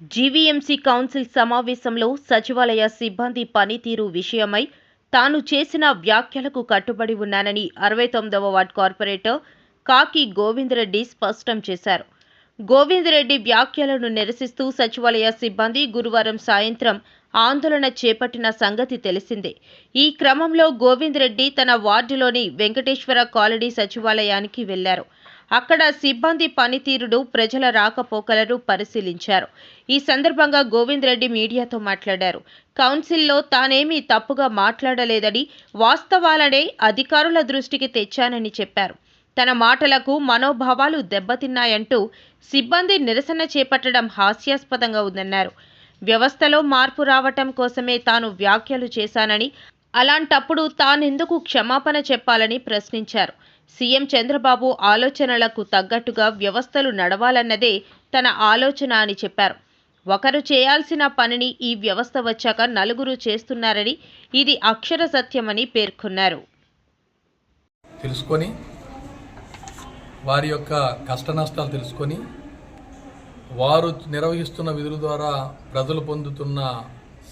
GVMC council సమావేశంలో సచివాలయ సిబ్బంది పనితీరు విషయమై తాను చేసిన వ్యాఖ్యలకు కట్టుబడి ఉన్నానని అరవై తొమ్మిదవ వార్డ్ కార్పొరేటర్ కాకి గోవిందరెడ్డి స్పష్టం చేశారు. గోవిందరెడ్డి వ్యాఖ్యలను నిరసిస్తూ సచివాలయ సిబ్బంది గురువారం సాయంత్రం ఆందోళన చేపట్టిన సంగతి తెలిసిందే. ఈ క్రమంలో గోవిందరెడ్డి తన వార్డులోని వెంకటేశ్వర కాలనీ సచివాలయానికి వెళ్ళారు. అక్కడ సిబ్బంది పనితీరును ప్రజల రాకపోకలను పరిశీలించారు. ఈ సందర్భంగా గోవింద్ రెడ్డి మీడియాతో మాట్లాడారు. కౌన్సిల్లో తానేమీ తప్పుగా మాట్లాడలేదని వాస్తవాలనే అధికారుల దృష్టికి తెచ్చానని చెప్పారు. తన మాటలకు మనోభావాలు దెబ్బతిన్నాయంటూ సిబ్బంది నిరసన చేపట్టడం హాస్యాస్పదంగా ఉందన్నారు. వ్యవస్థలో మార్పు రావటం కోసమే తాను వ్యాఖ్యలు చేశానని అలాంటప్పుడు తానెందుకు క్షమాపణ చెప్పాలని ప్రశ్నించారు. సీఎం చంద్రబాబు ఆలోచనలకు తగ్గట్టుగా వ్యవస్థలు నడవాలన్నదే తన ఆలోచన అని చెప్పారు. ఒకరు చేయాల్సిన పనిని ఈ వ్యవస్థ వచ్చాక నలుగురు చేస్తున్నారని ఇది అక్షర సత్యమని పేర్కొన్నారు. తెలుసుకొని వారి యొక్క కష్ట నష్టాలు తెలుసుకొని వారు నిర్వహిస్తున్న విధుల ద్వారా ప్రజలు పొందుతున్న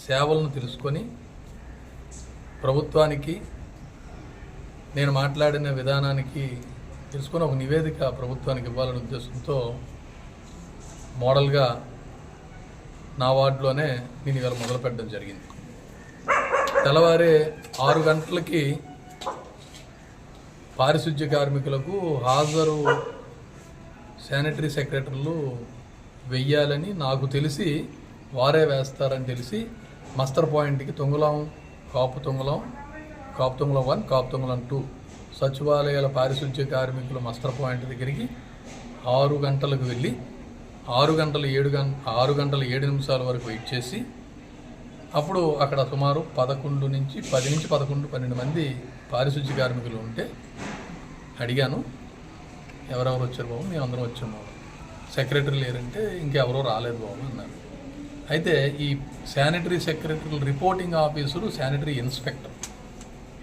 సేవలను తెలుసుకొని ప్రభుత్వానికి నేను మాట్లాడిన విధానానికి తెలుసుకుని ఒక నివేదిక ప్రభుత్వానికి ఇవ్వాలనే ఉద్దేశంతో మోడల్గా నా వార్డులోనే నేను ఇవాళ మొదలుపెట్టడం జరిగింది. తెల్లవారే ఆరు గంటలకి పారిశుద్ధ్య కార్మికులకు హాజరు శానిటరీ సెక్రటరీలు వెయ్యాలని నాకు తెలిసి వారే వేస్తారని తెలిసి మస్తర్ పాయింట్కి తొంగులాం కాపు కాపుతుంగలం వన్ కాపుతుంగలం టూ. సచివాలయాల పారిశుద్ధ్య కార్మికులు మస్టర్ పాయింట్ దగ్గరికి ఆరు గంటలకు వెళ్ళి ఆరు గంటలు ఏడు గం ఆరు గంటల ఏడు నిమిషాల వరకు వెయిట్ చేసి అప్పుడు అక్కడ సుమారు పదకొండు నుంచి పది నుంచి పదకొండు పన్నెండు మంది పారిశుద్ధ్య కార్మికులు ఉంటే అడిగాను ఎవరెవరు వచ్చారు బాబు? మేము అందరం వచ్చాము బాబు. సెక్రటరీ లేరంటే ఇంకెవరో రాలేదు బాబు అన్నారు. అయితే ఈ sanitary secretary reporting officer sanitary inspector.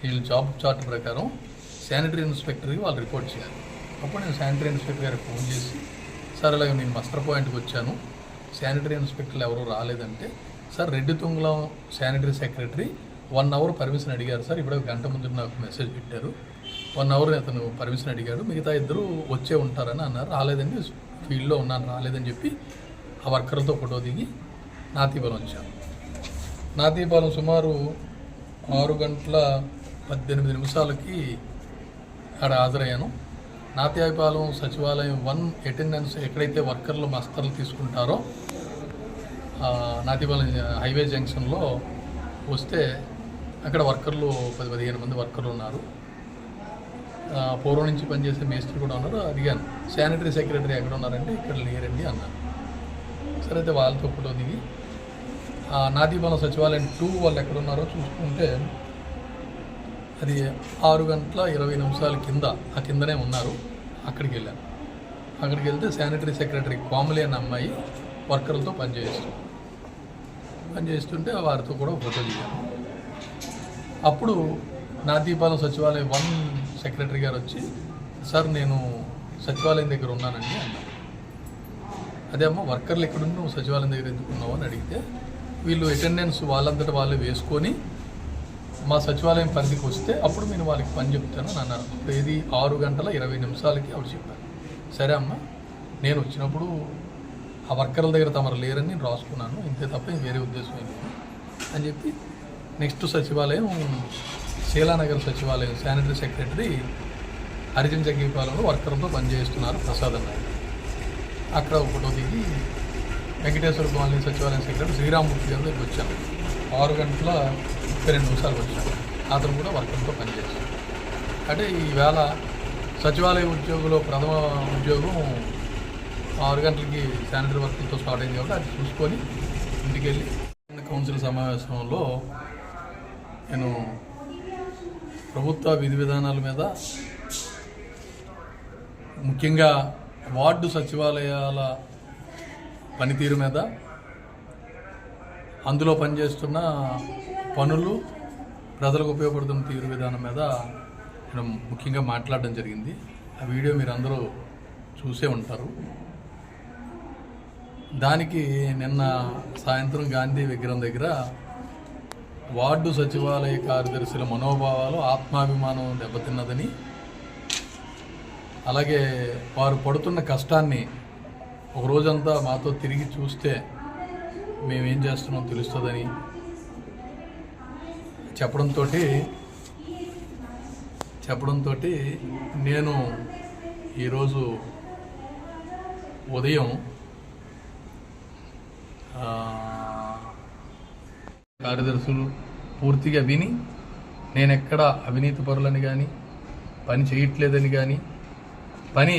వీళ్ళ జాబ్ చార్ట్ ప్రకారం శానిటరీ ఇన్స్పెక్టర్కి వాళ్ళు రిపోర్ట్ చేయాలి. అప్పుడు నేను శానిటరీ ఇన్స్పెక్టర్ గారికి ఫోన్ చేసి సార్ అలాగే నేను మస్టర్ పాయింట్కి వచ్చాను. శానిటరీ ఇన్స్పెక్టర్లు ఎవరు రాలేదంటే sir Reddy తుంగలం sanitary secretary one hour permission అడిగారు సార్. ఇప్పుడు ఒక గంట ముందు నాకు మెసేజ్ పెట్టారు. వన్ అవర్ అతను పర్మిషన్ అడిగాడు మిగతా ఇద్దరు వచ్చే ఉంటారని అన్నారు. రాలేదండి ఫీల్డ్లో ఉన్నాను రాలేదని చెప్పి ఆ వర్కర్లతో ఫోటో దిగి నాతీపాలెం వచ్చాను నాతీపాలెం సుమారు ఆరు గంటల పద్దెనిమిది నిమిషాలకి అక్కడ హాజరయ్యాను. నాతీపాలెం సచివాలయం వన్ అటెండెన్స్ ఎక్కడైతే వర్కర్లు మస్తర్లు తీసుకుంటారో నాతీపాలెం హైవే జంక్షన్లో వస్తే అక్కడ వర్కర్లు పది పదిహేను మంది వర్కర్లు ఉన్నారు. పూర్వం నుంచి పనిచేసే మేస్త్రి కూడా ఉన్నారు. అడిగాను శానిటరీ సెక్రటరీ ఎక్కడ ఉన్నారంటే ఇక్కడ లేరండి అన్నారు. సరే అయితే వాళ్ళతో ఫోటో దిగి ఆ, సచివాలయం టూ వాళ్ళు ఎక్కడున్నారో చూసుకుంటే అది ఆరు గంటల ఇరవై నిమిషాల కింద ఆ కిందనే ఉన్నారు. అక్కడికి వెళ్ళాను. అక్కడికి వెళ్తే శానిటరీ సెక్రటరీ కోమలి అన్న అమ్మాయి వర్కర్లతో పనిచేస్తుంది పనిచేస్తుంటే వారితో కూడా ఫోటో దిగాను. అప్పుడు నాదీపాలెం సచివాలయం వన్ సెక్రటరీ గారు వచ్చి సార్ నేను సచివాలయం దగ్గర ఉన్నానండి అన్నారు. అదే అమ్మ వర్కర్లు ఎక్కడుండి నువ్వు సచివాలయం దగ్గర ఎందుకున్నావు అని అడిగితే వీళ్ళు అటెండెన్స్ వాళ్ళంతటా వాళ్ళు వేసుకొని మా సచివాలయం పరిధికి వస్తే అప్పుడు నేను వాళ్ళకి పని చెప్తాను అని అన్నారు. అప్పుడు ఏది ఆరు గంటల ఇరవై నిమిషాలకి ఆవిడ చెప్పారు. సరే అమ్మ నేను వచ్చినప్పుడు ఆ వర్కర్ల దగ్గర తమరు లేరని నేను రాసుకున్నాను. ఇంతే తప్ప వేరే ఉద్దేశం ఏం అని చెప్పి నెక్స్ట్ సచివాలయం శీలానగర్ సచివాలయం శానిటరీ సెక్రటరీ హరిజన్ జగ్గీపాలెంలో వర్కర్లతో పనిచేస్తున్నారు ప్రసాద్ అన్నారు అక్కడ ఒక ఫోటో దిగి వెంకటేశ్వర కాలనీ సచివాలయం సెక్రటరీ శ్రీరామూర్తి గారు దగ్గరికి వచ్చాను ఆరు గంటల ముప్పై రెండు నిమిషాలు వచ్చాను అతను కూడా వర్కర్తో పనిచేశాను అంటే ఈవేళ సచివాలయ ఉద్యోగులు ప్రథమ ఉద్యోగం ఆరు గంటలకి శానిటరీ వర్క్తో స్టార్ట్ అయింది కాబట్టి అది చూసుకొని ఇంటికి వెళ్ళి కౌన్సిల్ సమావేశంలో నేను ప్రభుత్వ విధి విధానాల మీద ముఖ్యంగా వార్డు సచివాలయాల పనితీరు మీద అందులో పనిచేస్తున్న పనులు ప్రజలకు ఉపయోగపడుతున్న తీరు విధానం మీద నేను ముఖ్యంగా మాట్లాడడం జరిగింది. ఆ వీడియో మీరు అందరూ చూసే ఉంటారు. దానికి నిన్న సాయంత్రం గాంధీ విగ్రహం దగ్గర వార్డు సచివాలయ కార్యదర్శుల మనోభావాలు ఆత్మాభిమానం దెబ్బతిన్నదని అలాగే వారు పడుతున్న కష్టాన్ని ఒక రోజంతా మాతో తిరిగి చూస్తే మేమేం చేస్తున్నాం తెలుస్తుందని చెప్పడంతో చెప్పడంతో నేను ఈరోజు ఉదయం కార్యదర్శులు పూర్తిగా విని నేను ఎక్కడ అవినీతి పరులని కానీ పని చేయట్లేదని కానీ పని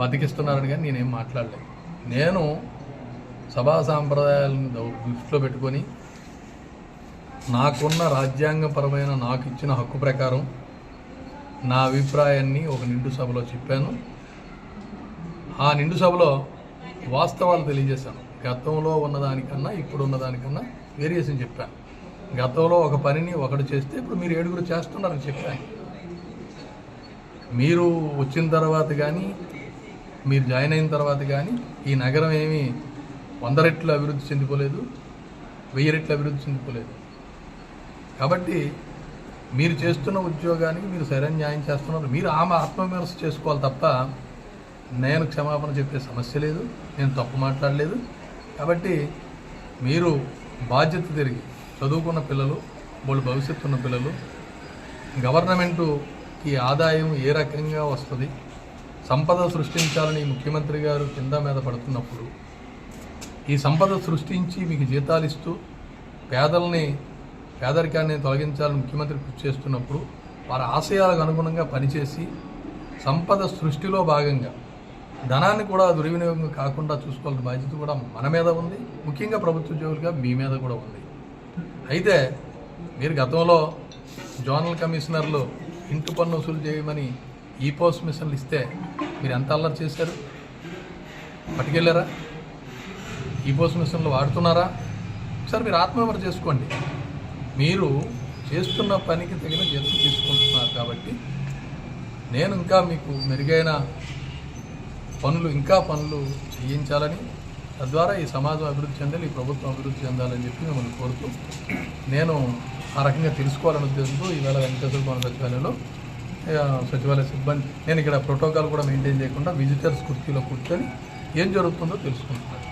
బతికిస్తున్నారని కానీ నేనేం మాట్లాడలేదు నేను సభా సాంప్రదాయాలను దృష్టిలో పెట్టుకొని నాకున్న రాజ్యాంగపరమైన నాకు ఇచ్చిన హక్కు ప్రకారం నా అభిప్రాయాన్ని ఒక నిండు సభలో చెప్పాను. ఆ నిండు సభలో వాస్తవాలు తెలియజేశాను. గతంలో ఉన్నదానికన్నా ఇప్పుడు ఉన్నదానికన్నా వేరియేషన్ చెప్పాను. గతంలో ఒక పనిని ఒకడు చేస్తే ఇప్పుడు మీరు ఏడుగురు చేస్తున్నారని చెప్పాను. మీరు వచ్చిన తర్వాత కానీ మీరు జాయిన్ అయిన తర్వాత కానీ ఈ నగరం ఏమి వంద రెట్లు అభివృద్ధి చెందిపోలేదు వెయ్యి రెట్లు అభివృద్ధి చెందిపోలేదు. కాబట్టి మీరు చేస్తున్న ఉద్యోగానికి మీరు సరైన న్యాయం చేస్తున్నారు. మీరు ఆమె ఆత్మవిమర్శ చేసుకోవాలి తప్ప నేను క్షమాపణ చెప్పే సమస్య లేదు నేను తప్పు మాట్లాడలేదు. కాబట్టి మీరు బాధ్యత తిరిగి చదువుకున్న పిల్లలు వాళ్ళు భవిష్యత్తు ఉన్న పిల్లలు ఈ ఆదాయం ఏ రకంగా వస్తుంది? సంపద సృష్టించాలని ముఖ్యమంత్రి గారు కింద మీద పడుతున్నప్పుడు ఈ సంపద సృష్టించి మీకు జీతాలు ఇస్తూ పేదల్ని పేదరికాన్ని తొలగించాలని ముఖ్యమంత్రి కృషి చేస్తున్నప్పుడు వారి ఆశయాలకు అనుగుణంగా పనిచేసి సంపద సృష్టిలో భాగంగా ధనాన్ని కూడా దుర్వినియోగం కాకుండా చూసుకోవాల్సిన బాధ్యత కూడా మన మీద ఉంది. ముఖ్యంగా ప్రభుత్వ ఉద్యోగులుగా మీ మీద కూడా ఉంది. అయితే మీరు గతంలో జోనల్ కమిషనర్లు ఇంటి పన్ను వసూలు చేయమని ఈ పోస్ట్ మిషన్లు ఇస్తే మీరు ఎంత అల్లరి చేశారు? పట్టుకెళ్ళారా? ఈ పోస్ట్ మిషన్లు వాడుతున్నారా? ఒకసారి మీరు ఆత్మవిమర్శ చేసుకోండి. మీరు చేస్తున్న పనికి తగిన జీతం తీసుకుంటున్నారు కాబట్టి నేను ఇంకా మీకు మెరుగైన పనులు ఇంకా పనులు చేయించాలని తద్వారా ఈ సమాజం అభివృద్ధి చెందాలి ఈ ప్రభుత్వం అభివృద్ధి చెందాలని చెప్పి మిమ్మల్ని కోరుతూ నేను ఆ రకంగా తెలుసుకోవాలనే ఉద్దేశంతో ఈవేళ వెంకటేశ్వర భవన సచివాలయంలో సచివాలయ సిబ్బంది నేను ఇక్కడ ప్రోటోకాల్ కూడా మెయింటైన్ చేయకుండా విజిటర్స్ కుర్చీలో కూర్చొని ఏం జరుగుతుందో తెలుసుకుంటున్నాను.